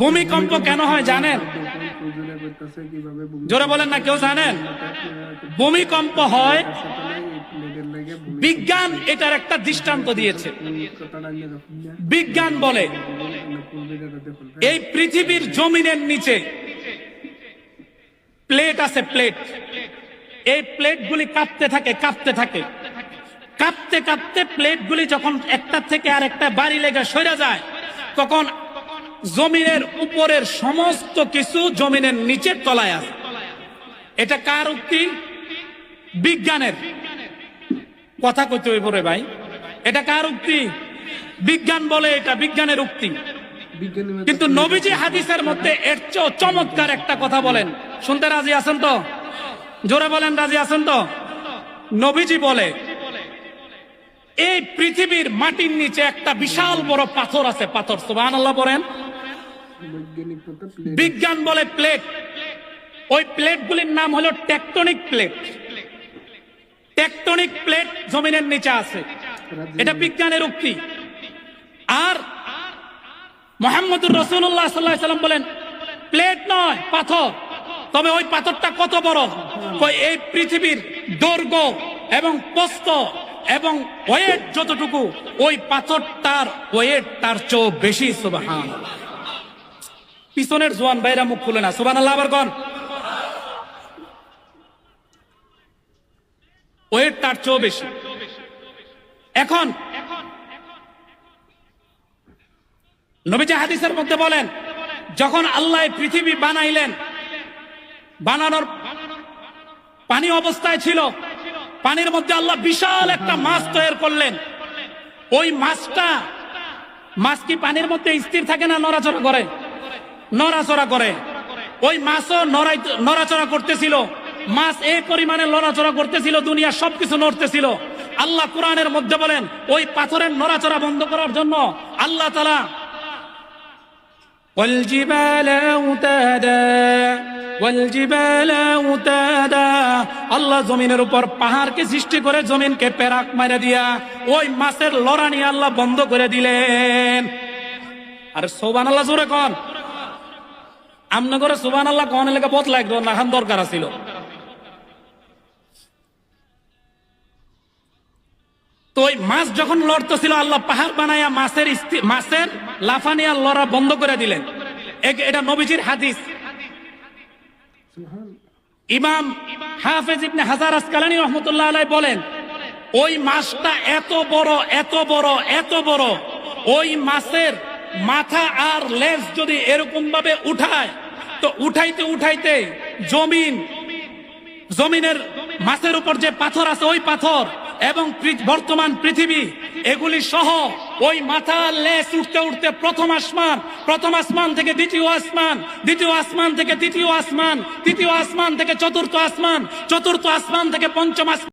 ভূমিকম্প কেন হয় জানেন? জোরে বলেন না, কেউ জানেন? ভূমিকম্প হয় বিজ্ঞান এটার একটা দৃষ্টান্ত দিয়েছে। বিজ্ঞান বলে, এই পৃথিবীর জমিনের নিচে প্লেট আছে প্লেট। এই প্লেটগুলি কাঁপতে থাকে কাঁপতে থাকে। কাঁপতে কাঁপতে প্লেটগুলি যখন একটা থেকে আর একটা বাড়ি লেগে সরে যায়, তখন জমিনের উপরের সমস্ত কিছু জমিনের নিচের তলায় আছে। এটা কার উক্তি? বিজ্ঞানের। কথা কইতে হইব ভাই। এটা কার উক্তি? বিজ্ঞান বলে এটা বিজ্ঞানের উক্তি। কিন্তু নবীজি হাদিসের মধ্যে এর চেয়েও চমৎকার একটা কথা বলেন। শুনতে রাজি আছেন তো? জোরে বলেন, রাজি আছেন তো? নবীজি বলে, এই পৃথিবীর মাটির নিচে একটা বিশাল বড় পাথর আছে, পাথর। সুবাহ আল্লাহ বলেন। বিজ্ঞান বলে প্লেট ওই প্লেটগুলির নাম হলো টেকটনিক প্লেট টেকটনিক প্লেট জমিনের নিচে আছে। এটা বিজ্ঞানের উক্তি। আর মোহাম্মদুর রসুল্লাহ সাল্লাহ সাল্লাম বলেন প্লেট নয় পাথর। তবে ওই পাথরটা কত বড়? এই পৃথিবীর দৈর্ঘ্য এবং প্রস্থ এবং ওয়েট যতটুকু ওই পাথরটার ওয়েট তার চেয়েও বেশি সুবাহান পিছনের জোয়ান বাইরা মুখ খুলে না। সুবান আল্লাহ আবার কন। ওয়েট তার চেয়েও বেশি। এখন নবীজি হাদিসের মধ্যে বলেন, যখন আল্লাহ পৃথিবী বানাইলেন, বানানোর পানি অবস্থায় ছিল, পানির মধ্যে আল্লাহ বিশাল একটা মাছ তৈরি করলেন। ওই মাছটা, মাছ কি পানির মধ্যে স্থির থাকে না নড়াচড়া করে? নড়াচড়া করে। ওই মাছও নড়াই নড়াচড়া করতেছিল। মাছ এই পরিমাণে নড়াচড়া করতেছিল, দুনিয়া সবকিছু নড়তেছিল। আল্লাহ কোরআনের মধ্যে বলেন, ওই পাথরের নড়াচড়া বন্ধ করার জন্য আল্লাহ তালা আল্লাহ জমিনের উপর পাহাড়কে সৃষ্টি করে জমিনকে পেরাক মারে দিয়া ওই মাছের লড়ানি আল্লাহ বন্ধ করে দিলেন। আর সোবান আল্লাহ জোরে কন। আমনে করে সুবান আল্লাহ কন এলাকা পথ লাগতো না হান দরকার ছিল তো ওই মাছ যখন লড়তেছিল, আল্লাহ পাহাড় বানায়া মাছের মাছের লাফানিয়া লড়া বন্ধ করে দিলেন। এটা নবীজির হাদিস। ইমাম হাফেজ ইবনে হাজার আসকালানি রহমতুল্লাহ আলাই বলেন, ওই মাছটা এত বড় এত বড় এত বড়, ওই মাছের মাথা আর লেজ যদি এরকম ভাবে উঠায় তো উঠাইতে উঠাইতে জমিন, জমিনের মাছের উপর যে পাথর আছে ওই পাথর এবং বর্তমান পৃথিবী, এগুলি সহ ওই মাথা লেস উঠতে উঠতে প্রথম আসমান প্রথম আসমান থেকে দ্বিতীয় আসমান দ্বিতীয় আসমান থেকে তৃতীয় আসমান তৃতীয় আসমান থেকে চতুর্থ আসমান চতুর্থ আসমান থেকে পঞ্চম আসমান